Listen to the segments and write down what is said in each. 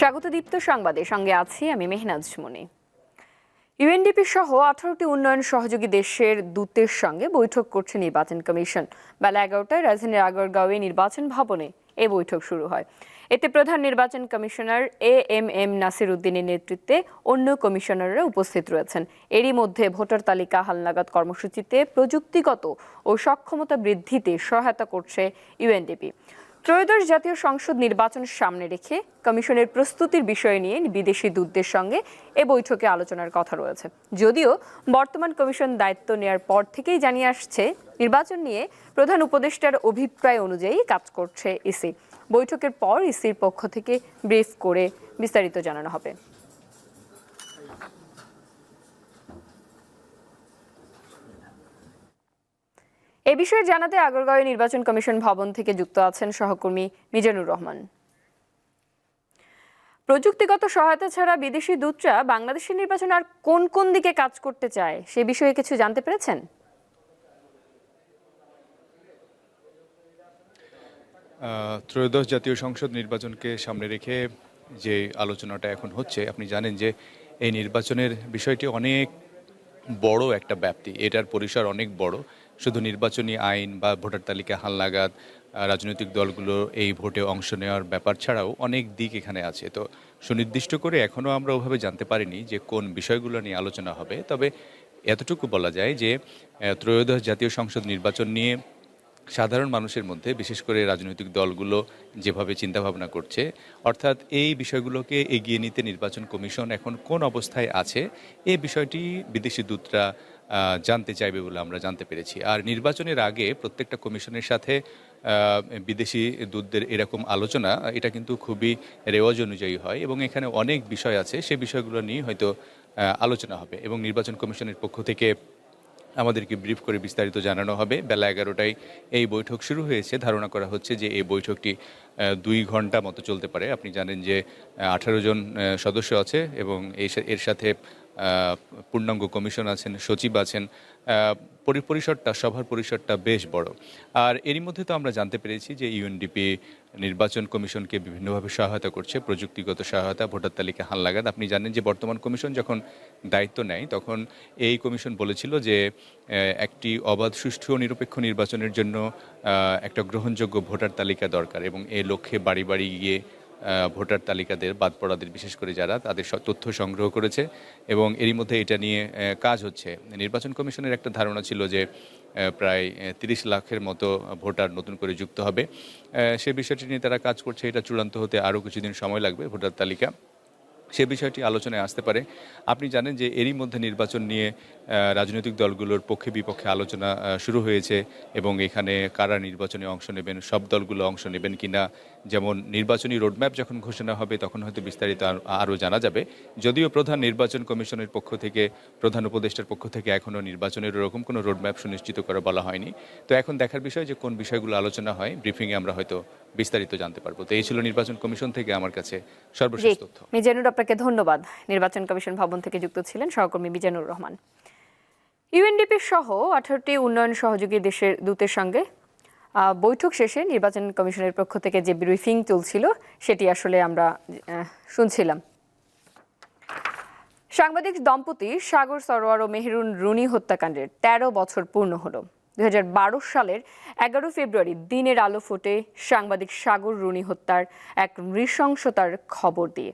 স্বাগত দীপ্ত সংবাদে। সঙ্গে আছি আমি মেহনাজ মনি। ইউএনডিপি সহ আঠারোটি উন্নয়ন সহযোগী দেশের দূতের সঙ্গে বৈঠক করছে নির্বাচন কমিশন। বেলা এগারোটায় রাজধানীর আগরগাঁওয়ে নির্বাচন ভবনে এ বৈঠক শুরু হয়। এতে প্রধান নির্বাচন commissioner A M M Nasir উদ্দিনের নেতৃত্বে অন্য কমিশনাররা উপস্থিত রয়েছেন। এরই মধ্যে ভোটার তালিকা, হালনাগাদ কর্মসূচিতে প্রযুক্তিগত ও সক্ষমতা বৃদ্ধিতে সহায়তা করছে ইউএনডিপি ত্রয়োদশ জাতীয় সংসদ নির্বাচন সামনে রেখে কমিশনের প্রস্তুতির বিষয় নিয়ে বিদেশি দূতদের সঙ্গে এ বৈঠকে আলোচনার কথা রয়েছে। যদিও বর্তমান কমিশন দায়িত্ব নেওয়ার পর থেকেই জানিয়ে আসছে, নির্বাচন নিয়ে প্রধান উপদেষ্টার অভিপ্রায় অনুযায়ী কাজ করছে ইসি। বৈঠকের পর ইসির পক্ষ থেকে ব্রিফ করে বিস্তারিত জানানো হবে। এ বিষয়ে জানাতে আগরগাঁওয়ে নির্বাচন কমিশন ভবন থেকে যুক্ত আছেন সহকর্মী মিজানুর রহমান। প্রযুক্তিগত সহায়তা ছাড়া বিদেশি দূতরা বাংলাদেশের নির্বাচন আর কোন কোন দিকে কাজ করতে চায়, সে বিষয়ে কিছু জানতে পেরেছেন? ত্রয়োদশ জাতীয় সংসদ নির্বাচনকে সামনে রেখে যে আলোচনাটা এখন হচ্ছে, আপনি জানেন যে এই নির্বাচনের বিষয়টি অনেক বড় একটা ব্যাপ্তি। এটার পরিসর অনেক বড়। শুধু নির্বাচনী আইন বা ভোটার তালিকা হালনাগাদ রাজনৈতিক দলগুলো এই ভোটে অংশ নেওয়ার ব্যাপার ছাড়াও অনেক দিক এখানে আছে। তো সুনির্দিষ্ট করে এখনও আমরা ওভাবে জানতে পারিনি যে কোন বিষয়গুলো নিয়ে আলোচনা হবে। তবে এতটুকু বলা যায় যে ত্রয়োদশ জাতীয় সংসদ নির্বাচন নিয়ে সাধারণ মানুষের মধ্যে বিশেষ করে রাজনৈতিক দলগুলো যেভাবে চিন্তাভাবনা করছে, অর্থাৎ এই বিষয়গুলোকে এগিয়ে নিতে নির্বাচন কমিশন এখন কোন অবস্থায় আছে এই বিষয়টি বিদেশি দূতরা জানতে চাইবে বলে আমরা জানতে পেরেছি। আর নির্বাচনের আগে প্রত্যেকটা কমিশনের সাথে বিদেশি দূতদের এরকম আলোচনা, এটা কিন্তু খুবই রেওয়াজ অনুযায়ী হয় এবং এখানে অনেক বিষয় আছে সেই বিষয়গুলো নিয়ে হয়তো আলোচনা হবে এবং নির্বাচন কমিশনের পক্ষ থেকে আমাদেরকে ব্রিফ করে বিস্তারিত জানানো হবে। বেলা এগারোটায় এই বৈঠক শুরু হয়েছে। ধারণা করা হচ্ছে যে এই বৈঠকটি দুই ঘণ্টা মতো চলতে পারে। আপনি জানেন যে আঠারো জন সদস্য আছে এবং এর সাথে পূর্ণাঙ্গ কমিশন আছেন, সচিব আছেন পরিসরটা সভার পরিসরটা বেশ বড়। আর এরই মধ্যে তো আমরা জানতে পেরেছি যে ইউএনডিপি নির্বাচন কমিশনকে বিভিন্নভাবে সহায়তা করছে, প্রযুক্তিগত সহায়তা, ভোটার তালিকা হালনাগাদ আপনি জানেন যে বর্তমান কমিশন যখন দায়িত্ব নেয়, তখন এই কমিশন বলেছিল যে একটি অবাধ, সুষ্ঠু ও নিরপেক্ষ নির্বাচনের জন্য একটা গ্রহণযোগ্য ভোটার তালিকা দরকার এবং এ লক্ষ্যে বাড়ি বাড়ি গিয়ে ভোটার তালিকাদের বাদ পড়াদের, বিশেষ করে যারা তাদের তথ্য সংগ্রহ করেছে এবং এরই মধ্যে এটা নিয়ে কাজ হচ্ছে। নির্বাচন কমিশনের একটা ধারণা ছিল যে প্রায় তিরিশ লাখের মতো ভোটার নতুন করে যুক্ত হবে। সে বিষয়টি নিয়ে তারা কাজ করছে। এটা চূড়ান্ত হতে আরও কিছুদিন সময় লাগবে ভোটার তালিকা। সে বিষয়টি আলোচনায় আসতে পারে। আপনি জানেন যে এরই মধ্যে নির্বাচন নিয়ে রাজনৈতিক দলগুলোর পক্ষে বিপক্ষে আলোচনা শুরু হয়েছে এবং এখানে কারা নির্বাচনে অংশ নেবেন সব দলগুলো অংশ নেবেন কিনা যেমন নির্বাচনী রোডম্যাপ যখন ঘোষণা হবে তখন হয়তো বিস্তারিত আরও জানা যাবে। যদিও প্রধান নির্বাচন কমিশনের পক্ষ থেকে প্রধান উপদেষ্টার পক্ষ থেকে এখনও নির্বাচনের ওরকম কোনো রোডম্যাপ সুনিশ্চিত করা বলা হয়নি। তো এখন দেখার বিষয় যে কোন বিষয়গুলো আলোচনা হয় ব্রিফিংয়ে আমরা হয়তো বিস্তারিত জানতে পারব। তো এই ছিল নির্বাচন কমিশন থেকে আমার কাছে সর্বশেষ তথ্য। আপনাকে ধন্যবাদ। নির্বাচন কমিশন ভবন থেকে যুক্ত ছিলেন সহকর্মী মিজানুর রহমান। ইউএনডিপি সহ আঠারোটি উন্নয়ন সহযোগী দেশের দূতের সঙ্গে বৈঠক শেষে নির্বাচন কমিশনের পক্ষ থেকে যে ব্রিফিং চলছিল, সেটি আসলে আমরা শুনছিলাম। সাংবাদিক দম্পতি সাগর সরোয়ার ও মেহরুন রুনি হত্যাকাণ্ডের ১৩ বছর পূর্ণ হলো। দুই হাজার বারো সালের এগারো ফেব্রুয়ারি দিনের আলো ফোটে সাংবাদিক সাগর রুনি হত্যার এক নৃশংসতার খবর দিয়ে।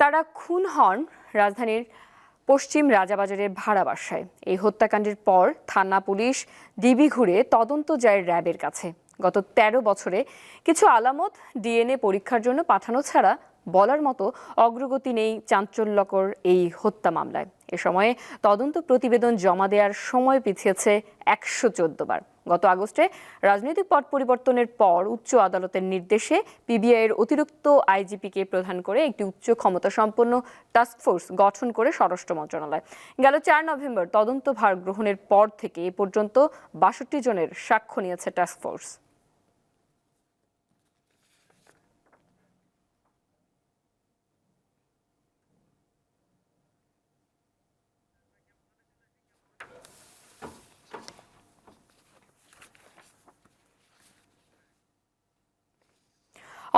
তারা খুন হন রাজধানীর পশ্চিম রাজাবাজারের ভাড়া বাসায় এই হত্যাকাণ্ডের পর থানা পুলিশ ডিবি ঘুরে তদন্ত যায় র্যাবের কাছে। গত ১৩ বছরে কিছু আলামত ডিএনএ পরীক্ষার জন্য পাঠানো ছাড়া বলার মতো অগ্রগতি নেই চাঞ্চল্যকর এই হত্যা মামলায়। এ সময়ে তদন্ত প্রতিবেদন জমা দেওয়ার সময় পিছিয়েছে একশো চোদ্দ বার। গত আগস্টে রাজনৈতিক পট পরিবর্তনের পর উচ্চ আদালতের নির্দেশে পিবিআইয়ের অতিরিক্ত আইজিপিকে প্রধান করে একটি উচ্চ ক্ষমতা সম্পন্ন টাস্কফোর্স গঠন করে স্বরাষ্ট্র মন্ত্রণালয়। গেল চার নভেম্বর তদন্ত ভার গ্রহণের পর থেকে এ পর্যন্ত বাষট্টি জনের সাক্ষ্য নিয়েছে টাস্কফোর্স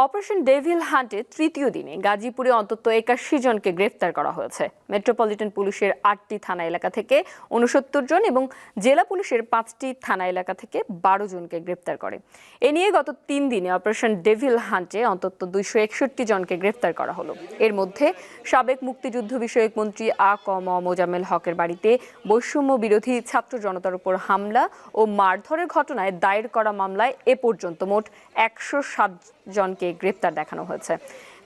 অপারেশন ডেভিল হান্টে তৃতীয় দিনে গাজীপুরে অন্তত একাশি জনকে গ্রেফতার করা হয়েছে। মেট্রোপলিটন পুলিশের আটটি থানা এলাকা থেকে উনসত্তর জন এবং জেলা পুলিশের পাঁচটি থানা এলাকা থেকে বারো জনকে গ্রেফতার করে। এ নিয়ে গত তিন দিনে অপারেশন ডেভিল হান্টে অন্তত দুইশো একষট্টি জনকে গ্রেফতার করা হলো। এর মধ্যে সাবেক মুক্তিযুদ্ধ বিষয়ক মন্ত্রী আ ক ম মোজাম্মেল হকের বাড়িতে বৈষম্য বিরোধী ছাত্র জনতার উপর হামলা ও মারধরের ঘটনায় দায়ের করা মামলায় এ পর্যন্ত মোট একশো সাত জনকে গ্রেপ্তার দেখানো হয়েছে।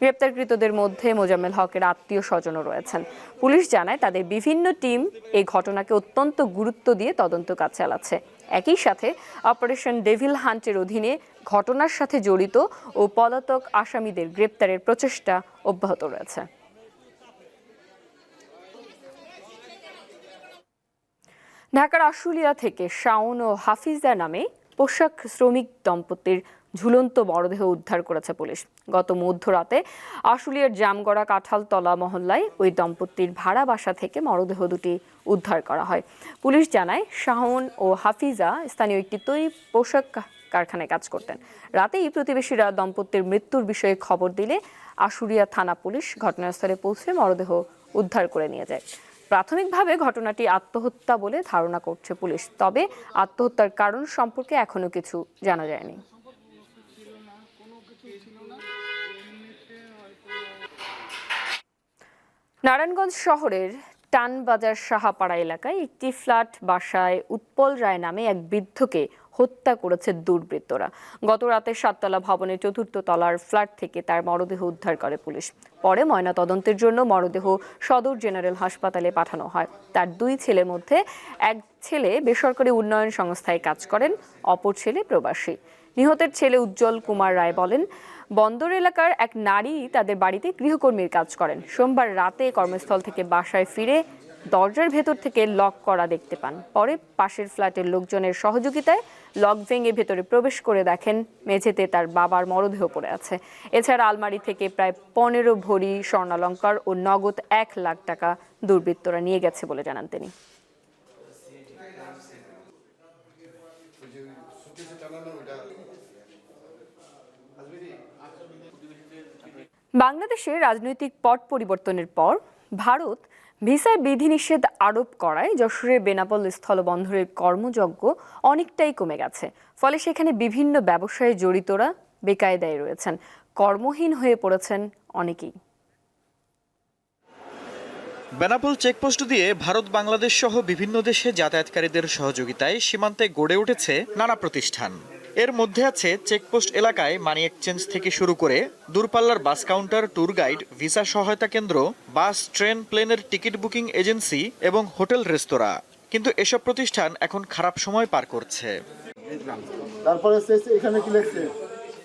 গ্রেপ্তারকৃতদের মধ্যে মোজাম্মেল হকের আত্মীয় স্বজনও রয়েছেন। পুলিশ জানায় তাদের বিভিন্ন টিম এই ঘটনাকে অত্যন্ত গুরুত্ব দিয়ে তদন্ত কাজ চালাচ্ছে। একই সাথে অপারেশন ডেভিল হান্টের অধীনে ঘটনার সাথে জড়িত ও পলাতক আসামিদের গ্রেপ্তারের প্রচেষ্টা অব্যাহত রয়েছে। ঢাকার আশুলিয়া থেকে শাওন ও হাফিজা নামে পোশাক শ্রমিক দম্পতির ঝুলন্ত মরদেহ উদ্ধার করেছে পুলিশ। গত মধ্যরাতে আশুলিয়ার জামগড়া কাঁঠালতলা মহল্লায় ওই দম্পতির ভাড়া বাসা থেকে মরদেহ দুটি উদ্ধার করা হয়। পুলিশ জানায় শাওন ও হাফিজা স্থানীয় একটি তৈরি পোশাক কারখানায় কাজ করতেন। রাতেই প্রতিবেশীরা দম্পতির মৃত্যুর বিষয়ে খবর দিলে আশুলিয়া থানা পুলিশ ঘটনাস্থলে পৌঁছে মরদেহ উদ্ধার করে নিয়ে যায়। প্রাথমিকভাবে ঘটনাটি আত্মহত্যা বলে ধারণা করছে পুলিশ, তবে আত্মহত্যার কারণ সম্পর্কে এখনও কিছু জানা যায়নি। নারায়ণগঞ্জ শহরের টানবাজার সাহাপাড়া এলাকায় একটি ফ্ল্যাট বাসায় উৎপল রায় নামে এক বৃদ্ধকে হত্যা করেছে দুর্বৃত্তরা। গত রাতে সাততলা ভবনের চতুর্থ তলার ফ্ল্যাট থেকে তার মরদেহ উদ্ধার করে পুলিশ। পরে ময়না তদন্তের জন্য মরদেহ সদর জেনারেল হাসপাতালে পাঠানো হয়। তার দুই ছেলের মধ্যে এক ছেলে বেসরকারি উন্নয়ন সংস্থায় কাজ করেন, অপর ছেলে প্রবাসী। নিহতের ছেলে উজ্জ্বল কুমার রায় বলেন, বন্দর এলাকার এক নারী তাদের বাড়িতে গৃহকর্মীর কাজ করেন। সোমবার রাতে কর্মস্থল থেকে বাসায় ফিরে দরজার ভেতর থেকে লক করা দেখতে পান। পরে পাশের ফ্ল্যাটের লোকজনের সহযোগিতায় লক ভেঙে ভেতরে প্রবেশ করে দেখেন, মেঝেতে তার বাবার মরদেহ পড়ে আছে। এছাড়া আলমারি থেকে প্রায় পনেরো ভরি স্বর্ণালঙ্কার ও নগদ এক লাখ টাকা দুর্বৃত্তরা নিয়ে গেছে বলে জানান তিনি। বাংলাদেশে রাজনৈতিক পট পরিবর্তনের পর ভারত ভিসায় বিধিনিষেধ আরোপ করায় যশোরের বেনাপোল স্থলবন্দরের কর্মযজ্ঞ অনেকটাই কমে গেছে। ফলে সেখানে বিভিন্ন ব্যবসায় জড়িতরা বেকায়দায় রয়েছেন। কর্মহীন হয়ে পড়েছেন অনেকেই। বেনাপোল চেকপোস্ট দিয়ে ভারত, বাংলাদেশ সহ বিভিন্ন দেশে যাতায়াতকারীদের সহযোগিতায় সীমান্তে গড়ে উঠেছে নানা প্রতিষ্ঠান। এর মধ্যে আছে চেকপোস্ট এলাকায় মানি এক্সচেঞ্জ থেকে শুরু করে দূরপাল্লার bus counter tour guide visa সহায়তা কেন্দ্র বাস ট্রেন প্লেনের টিকিট বুকিং এজেন্সি এবং হোটেল রেস্তোরাঁ। কিন্তু এসব প্রতিষ্ঠান এখন খারাপ সময় পার করছে। তারপরে এখানে কি লিখছে?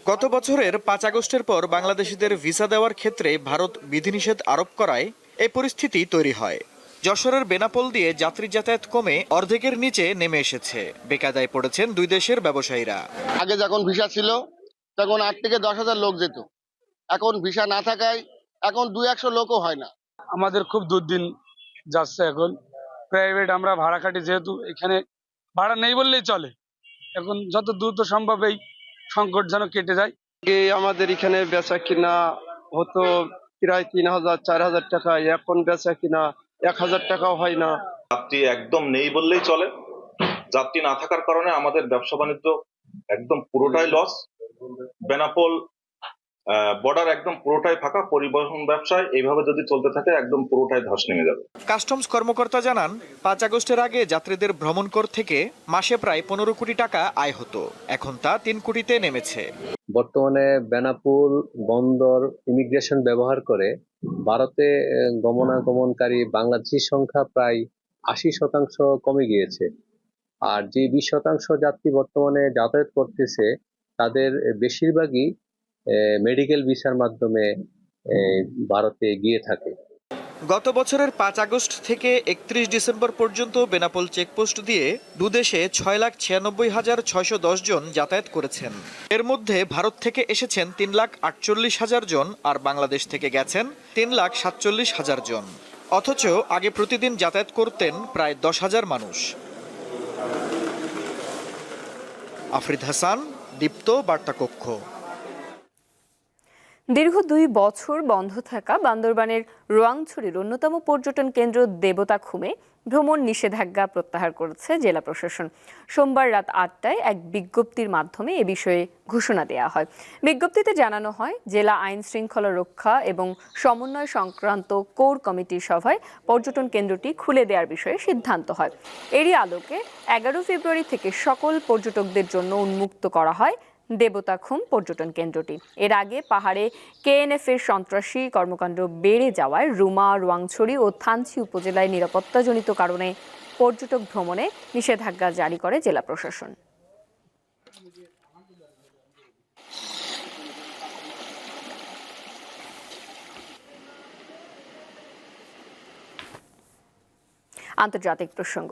গত বছরের পাঁচ আগস্টের পর বাংলাদেশিদের ভিসা দেওয়ার ক্ষেত্রে ভারত বিধিনিষেধ আরোপ করায় এই পরিস্থিতি তৈরি হয়। যশোরের বেনাপোল দিয়ে যাত্রী যাতায়াত কমে অর্ধেকের নিচে নেমে এসেছে। বেকায়দায় পড়েছেন দুই দেশের ব্যবসায়ীরা। আগে যখন ভিসা ছিল তখন আট থেকে দশ হাজার লোক যেত। এখন ভিসা না থাকায় এখন দু একশো লোকও হয় না। আমাদের খুব দুর্দিন যাচ্ছে এখন। প্রাইভেট আমরা ভাড়া কাটি যেহেতু এখানে ভাড়া নেই বললেই চলে। এখন যত দ্রুত সম্ভব এই সংকট যেন কেটে যায়। আগে আমাদের এখানে বেচা কিনা হতো প্রায় তিন হাজার চার হাজার টাকা। এখন বেচা কিনা এক হাজার টাকাও হয় না। যাত্রী একদম নেই বললেই চলে। যাত্রী না থাকার কারণে আমাদের ব্যবসা বাণিজ্য একদম পুরোটাই লস বেনাপোল বর্ডার একদম পুরোটাই ফাঁকা। পরিবহন ব্যবসায় এইভাবে যদি চলতে থাকে একদম পুরোটাই ধস নেমে যাবে। কাস্টমস কর্মকর্তা জানান পাঁচ আগস্টের আগে যাত্রীদের ভ্রমণ কর থেকে মাসে প্রায় পনেরো কোটি টাকা আয় হতো। এখন তা তিন কোটিতে নেমেছে। বর্তমানে বেনাপুল বন্দর ইমিগ্রেশন ব্যবহার করে ভারতে গমনাগমনকারী বাংলাদেশির সংখ্যা প্রায় আশি শতাংশ কমে গিয়েছে। আর যে বিশ শতাংশ যাত্রী বর্তমানে যাতায়াত করতেছে, তাদের বেশিরভাগই মেডিকেল ভিসার মাধ্যমে ভারতে গিয়ে থাকে। গত বছরের পাঁচ আগস্ট থেকে একত্রিশ ডিসেম্বর পর্যন্ত বেনাপোল চেকপোস্ট দিয়ে দুদেশে ছয় লাখ ছিয়ানব্বই হাজার ছয়শো দশ জন যাতায়াত করেছেন। এর মধ্যে ভারত থেকে এসেছেন তিন লাখ আটচল্লিশ হাজার জন আর বাংলাদেশ থেকে গেছেন তিন লাখ সাতচল্লিশ হাজার জন। অথচ আগে প্রতিদিন যাতায়াত করতেন প্রায় দশ হাজার মানুষ। আফরিদ হাসান, দীপ্ত বার্তা কক্ষ দীর্ঘ দুই বছর বন্ধ থাকা বান্দরবানের রোয়াংছড়ির অন্যতম পর্যটন কেন্দ্র দেবতা খুমে ভ্রমণ নিষেধাজ্ঞা প্রত্যাহার করেছে জেলা প্রশাসন। সোমবার রাত আটটায় এক বিজ্ঞপ্তির মাধ্যমে এ বিষয়ে ঘোষণা দেওয়া হয়। বিজ্ঞপ্তিতে জানানো হয়, জেলা আইন শৃঙ্খলা রক্ষা এবং সমন্বয় সংক্রান্ত কোর কমিটির সভায় পর্যটন কেন্দ্রটি খুলে দেওয়ার বিষয়ে সিদ্ধান্ত হয়। এরই আলোকে এগারো ফেব্রুয়ারি থেকে সকল পর্যটকদের জন্য উন্মুক্ত করা হয় দেবতাখুম পর্যটন কেন্দ্রটি। এর আগে পাহাড়ে কেএনএফ এর সন্ত্রাসী কর্মকাণ্ড বেড়ে যাওয়ায় রুমা, রোয়াংছড়ি ও থানচি উপজেলায় নিরাপত্তাজনিত কারণে পর্যটক ভ্রমণে নিষেধাজ্ঞা জারি করে জেলা প্রশাসন। আন্তর্জাতিক প্রসঙ্গ।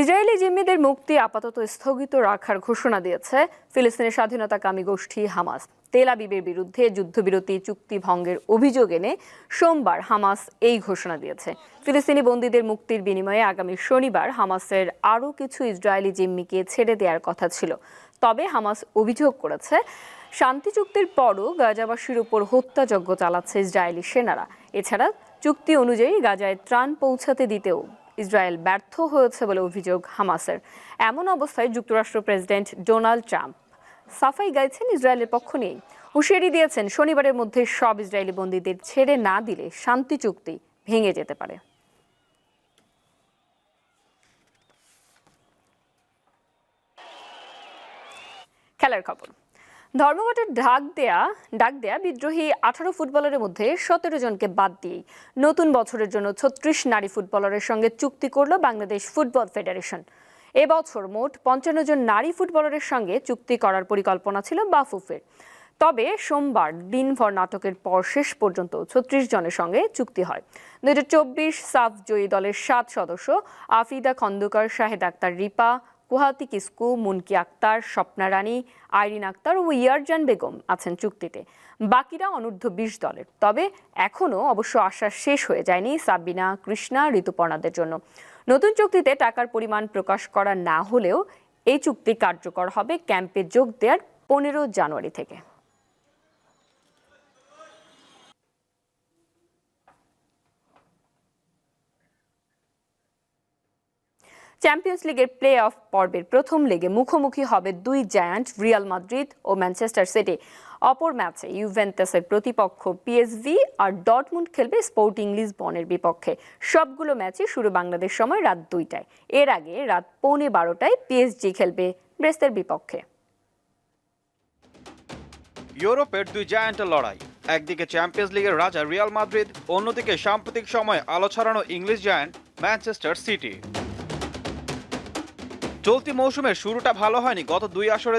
ইসরায়েলি জিম্মিদের মুক্তি আপাতত স্থগিত রাখার ঘোষণা দিয়েছে ফিলিস্তিনের স্বাধীনতাকামী গোষ্ঠী হামাস। তেল আবিবের বিরুদ্ধে যুদ্ধবিরতি চুক্তি ভঙ্গের অভিযোগ এনে সোমবার হামাস এই ঘোষণা দিয়েছে। ফিলিস্তিনি বন্দীদের মুক্তির বিনিময়ে আগামী শনিবার হামাসের আরও কিছু ইসরায়েলি জিম্মিকে ছেড়ে দেওয়ার কথা ছিল। তবে হামাস অভিযোগ করেছে, শান্তি চুক্তির পরও গাজাবাসীর উপর হত্যাযজ্ঞ চালাচ্ছে ইসরায়েলি সেনারা। এছাড়া চুক্তি অনুযায়ী গাজায় ত্রাণ পৌঁছাতে দিতেও ইসরায়েল ব্যর্থ হয়েছে বলে অভিযোগ হামাসের। এমন অবস্থায় যুক্তরাষ্ট্র প্রেসিডেন্ট ডোনাল্ড ট্রাম্প। সাফাই গাইছেন ইসরায়েলের পক্ষ নিয়েই। হুঁশিয়ারি দিয়েছেন, শনিবারের মধ্যে সব ইসরায়েলি বন্দীদের ছেড়ে না দিলে শান্তি চুক্তি ভেঙে যেতে পারে। খেলার খবর। ধর্মঘটের ডাক দেয়া ডাক দেয়া বিদ্রোহী আঠারো ফুটবলারের মধ্যে সতেরো জনকে বাদ দিয়েই নতুন বছরের জন্য ছত্রিশ নারী ফুটবলারের সঙ্গে চুক্তি করল বাংলাদেশ ফুটবল ফেডারেশন। এবছর মোট পঞ্চান্ন জন নারী ফুটবলারের সঙ্গে চুক্তি করার পরিকল্পনা ছিল বাফুফের। তবে সোমবার দিনভর নাটকের পর শেষ পর্যন্ত ছত্রিশ জনের সঙ্গে চুক্তি হয়। দু হাজার চব্বিশ সাফ জয়ী দলের সাত সদস্য আফিদা খন্দকার, শাহেদ আক্তার, রিপা, কুহাতি কিসকু, মুনকি আক্তার, স্বপ্না রানী আইরিন আক্তার ও ইয়ারজান বেগম আছেন চুক্তিতে। বাকিরা অনূর্ধ্ব বিশ দলের। তবে এখনও অবশ্য আশা শেষ হয়ে যায়নি সাবিনা কৃষ্ণা, ঋতুপর্ণাদের জন্য। নতুন চুক্তিতে টাকার পরিমাণ প্রকাশ করা না হলেও এই চুক্তি কার্যকর হবে ক্যাম্পে যোগ দেওয়ার পনেরো জানুয়ারি থেকে। চ্যাম্পিয়ন্স লিগের প্লে অফ পর্বের প্রথম লেগে মুখোমুখি হবে দুই জায়ান্ট রিয়াল মাদ্রিদ ও ম্যানচেস্টার সিটি অপর ম্যাচে ইউভেন্টাসের প্রতিপক্ষ পিএসভি আর ডটমুন্ড খেলবে স্পোর্টিং লিসবনের বিপক্ষে। সবগুলো ম্যাচই শুরু বাংলাদেশ সময় রাত দুইটায়। এর আগে রাত পৌনে বারোটায় পিএসজি খেলবে ব্রেস্তের বিপক্ষে। ইউরোপের দুই জায়ান্টের লড়াই। একদিকে চ্যাম্পিয়ন্স লিগের রাজা রিয়াল মাদ্রিদ অন্যদিকে সাম্প্রতিক সময়ে আলো ছড়ানো ইংলিশ জায়ান্ট ম্যানচেস্টার সিটি চলতি মৌসুমের শুরুটা ভালো হয়নি। গত দুই আসরে